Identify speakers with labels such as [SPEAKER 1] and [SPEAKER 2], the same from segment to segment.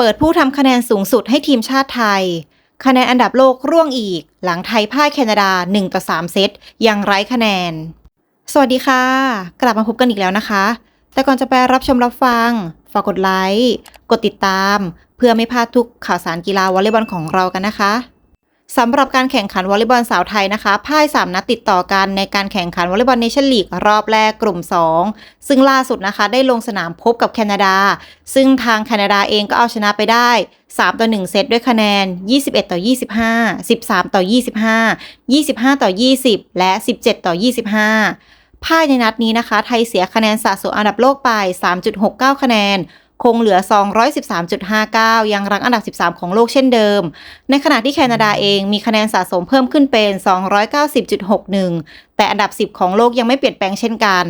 [SPEAKER 1] เปิดผู้ทำคะแนนสูงสุดให้ทีมชาติไทย คะแนนอันดับโลกร่วงอีก หลังไทยพ่ายแคนาดา 1 ต่อ 3 เซตยังไร้คะแนน สวัสดีค่ะ กลับมาพบกันอีกแล้วนะคะ แต่ก่อนจะไปรับชมรับฟัง ฝากกดไลค์ กดติดตาม เพื่อไม่พลาดทุกข่าวสารกีฬาวอลเลย์บอลของเรากันนะคะ สำหรับการแข่งขันวอลเลย์บอลสาวไทยนะคะพ่าย 3 นัดติดต่อกันในการแข่งขันวอลเลย์บอลเนชั่นลีกรอบแรกกลุ่ม 2 ซึ่งล่าสุดนะคะ ได้ลงสนามพบกับแคนาดา ซึ่งทางแคนาดาเองก็เอาชนะไปได้ 3 ต่อ 1 เซตด้วยคะแนน 21 ต่อ 25 13 ต่อ 25 25 ต่อ 20 และ 17 ต่อ 25 พ่ายในนัดนี้นะคะ ไทยเสียคะแนนสะสมอันดับโลกไป 3.69 คะแนน คงเหลือ 213.59 ยังรั้งอันดับ 13 ของโลกเช่นเดิม ในขณะที่แคนาดาเองมีคะแนนสะสมเพิ่มขึ้นเป็น 290.61 แต่อันดับ 10 ของโลกยังไม่เปลี่ยนแปลงเช่นกัน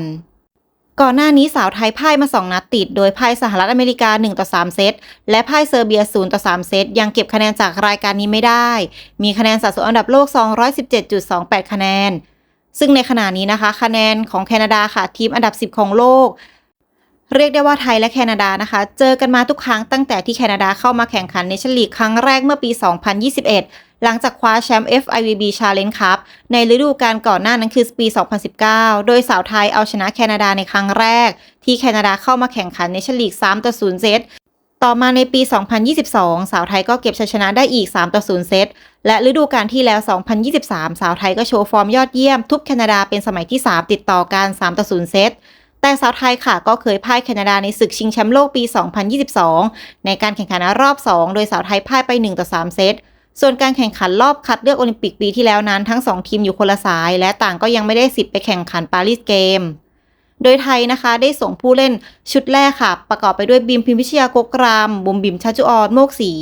[SPEAKER 1] ก่อนหน้านี้สาวไทยพ่ายมา 2 นัดติด โดยพ่ายสหรัฐอเมริกา 1 ต่อ 3 เซต และพ่ายเซอร์เบีย 0 ต่อ 3 เซต ยังเก็บคะแนนจากรายการนี้ไม่ได้ มีคะแนนสะสมอันดับโลก 217.28 คะแนน ซึ่งในขณะนี้นะคะ คะแนนของแคนาดาค่ะ ทีมอันดับ 10 ของโลก เรียกได้ว่าไทยและแคนาดานะคะ เจอกันมาทุกครั้งตั้งแต่ที่แคนาดาเข้ามาแข่งขันในชั่นลีกครั้งแรกเมื่อปี 2021 หลังจากคว้าแชมป์ FIVB Challenge Cup ในฤดูกาลก่อนหน้านั้นคือปี 2019 โดยสาวไทยเอาชนะแคนาดาในครั้งแรก ที่แคนาดาเข้ามาแข่งขันในชั่นลีก3ต่อ0เซตต่อมาในปี 2022 สาวไทยก็เก็บชัยชนะได้อีก 3 ต่อ 0 เซต และฤดูกาลที่แล้ว 2023 สาวไทยก็โชว์ฟอร์มยอดเยี่ยม ทุบแคนาดาเป็นสมัยที่ 3 ติดต่อกัน 3 ต่อ 0 เซต แต่สาวไทยค่ะก็เคยพ่ายแคนาดาในศึกชิงแชมป์โลกปี 2022 ในการแข่งขันรอบ 2 โดยสาวไทยพ่ายไป 1 ต่อ 3 เซต ส่วนการแข่งขันรอบคัดเลือกโอลิมปิกปีที่แล้วนั้นทั้ง 2 ทีมอยู่คนละสาย และต่างก็ยังไม่ได้สิทธิ์ไปแข่งขันปารีสเกม โดยไทยนะคะได้ส่งผู้เล่นชุดแรกค่ะ ประกอบไปด้วยบิมพิมพิชยากกราม บุมบิมชัจุออนโมกศรี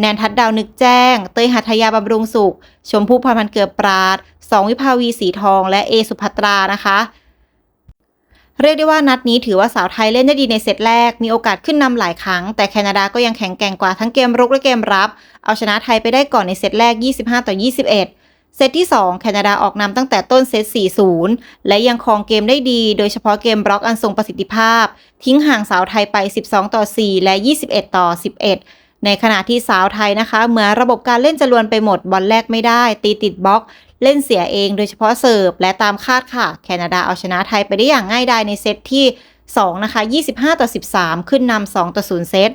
[SPEAKER 1] แนนทัดดาวนึกแจ้ง เตยหัทยาบำรุงสุข ชมพู่พรพันเกือบปราดสองวิภาวีสีทอง และเอสุภัตรานะคะ เรียกได้ว่านัดนี้ถือว่าสาวไทยเล่นได้ดีในเซตแรก มีโอกาสขึ้นนำหลายครั้ง แต่แคนาดาก็ยังแข็งแกร่งกว่าทั้งเกมรุกและเกมรับ เอาชนะไทยไปได้ก่อนในเซตแรก 25 ต่อ 21 เซตที่ 2 แคนาดาออกนำตั้งแต่ต้นเซต 4-0 และยังครองเกมได้ดี โดยเฉพาะเกมบล็อกอันทรงประสิทธิภาพ ทิ้งห่างสาวไทยไป 12 ต่อ 4 และ 21 ต่อ 11 ในขณะที่สาวไทยนะคะ เหมือนระบบการเล่นจะลวนไปหมดบอลแรกไม่ได้ ตีติดบล็อก เล่นเสียเองโดยเฉพาะเสิร์ฟและตามคาดค่ะ แคนาดาเอาชนะไทยไปได้อย่างง่ายดายในเซตที่ 2 นะคะ 25 ต่อ 13 ขึ้นนำ2ต่อ 0 เซต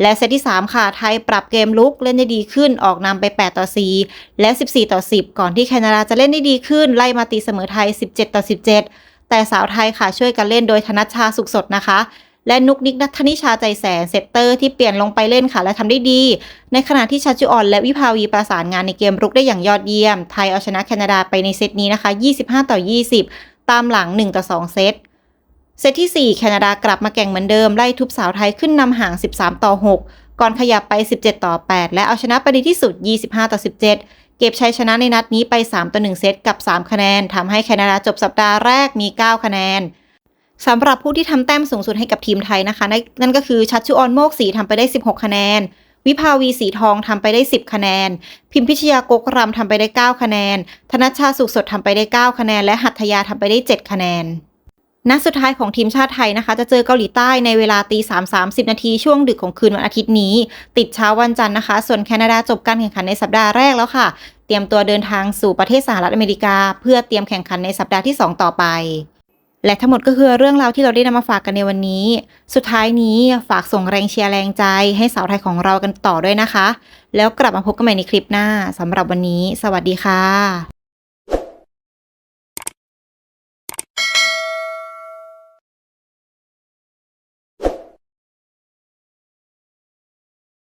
[SPEAKER 1] และเซตที่ 3 ค่ะ ไทยปรับเกมลุกเล่นได้ดีขึ้นออกนำไป 8 ต่อ 4 และ 14 ต่อ 10 ก่อนที่แคนาดาจะเล่นได้ดีขึ้น ไล่มาตีเสมอไทย 17 ต่อ 17 แต่สาวไทยค่ะช่วยกันเล่นโดยธนัชชาสุขสดนะคะ และนุกนิกนัทนิชาใจแสนเซตเตอร์ที่เปลี่ยนลงไปเล่นค่ะ และทำได้ดี ในขณะที่ชัชจุออนและวิภาวีประสานงานในเกมรุกได้อย่างยอดเยี่ยม ไทยเอาชนะแคนาดาไปในเซตนี้นะคะ 25 ต่อ 20 ตามหลัง 1 ต่อ 2 เซต เซตที่ 4 แคนาดากลับมาแข่งเหมือนเดิม ไล่ทุบสาวไทยขึ้นนำห่าง 13 ต่อ 6 ก่อนขยับไป 17 ต่อ 8 และเอาชนะไปในที่สุด 25 ต่อ 17เก็บชัยชนะในนัดนี้ไป 3 ต่อ 1 เซตกับ 3 คะแนนทำให้แคนาดาจบสัปดาห์แรกมี 9 คะแนน สำหรับผู้ที่ทำแต้มสูงสุดให้กับทีมไทยนะคะ นั่นก็คือชัชชุออนโมกศรีทำไปได้ 16 คะแนน วิภาวีสีทองทำไปได้ 10 คะแนน พิมพิชยากกรำทำไปได้ 9 คะแนน ธนัชชาสุขสดทำไปได้ 9 คะแนน และหัตถยาทำไปได้ 7 คะแนนนัดสุดท้ายของทีมชาติไทยนะคะ จะเจอเกาหลีใต้ในเวลาตีสามสามสิบนาทีช่วงดึกของคืนวันอาทิตย์นี้ ติดเช้าวันจันทร์นะคะ ส่วนแคนาดาจบการแข่งขันในสัปดาห์แรกแล้วค่ะ เตรียมตัวเดินทางสู่ประเทศสหรัฐอเมริกา เพื่อเตรียมแข่งขันในสัปดาห์ที่ 2 ต่อไป และทั้งหมดก็คือเรื่องราวที่เราได้นำมาฝากกันในวันนี้ สุดท้ายนี้ฝากส่งแรงเชียร์แรงใจให้สาวไทยของเรากันต่อด้วยนะคะ แล้วกลับมาพบกันใหม่ในคลิปหน้าสำหรับวันนี้ สวัสดีค่ะ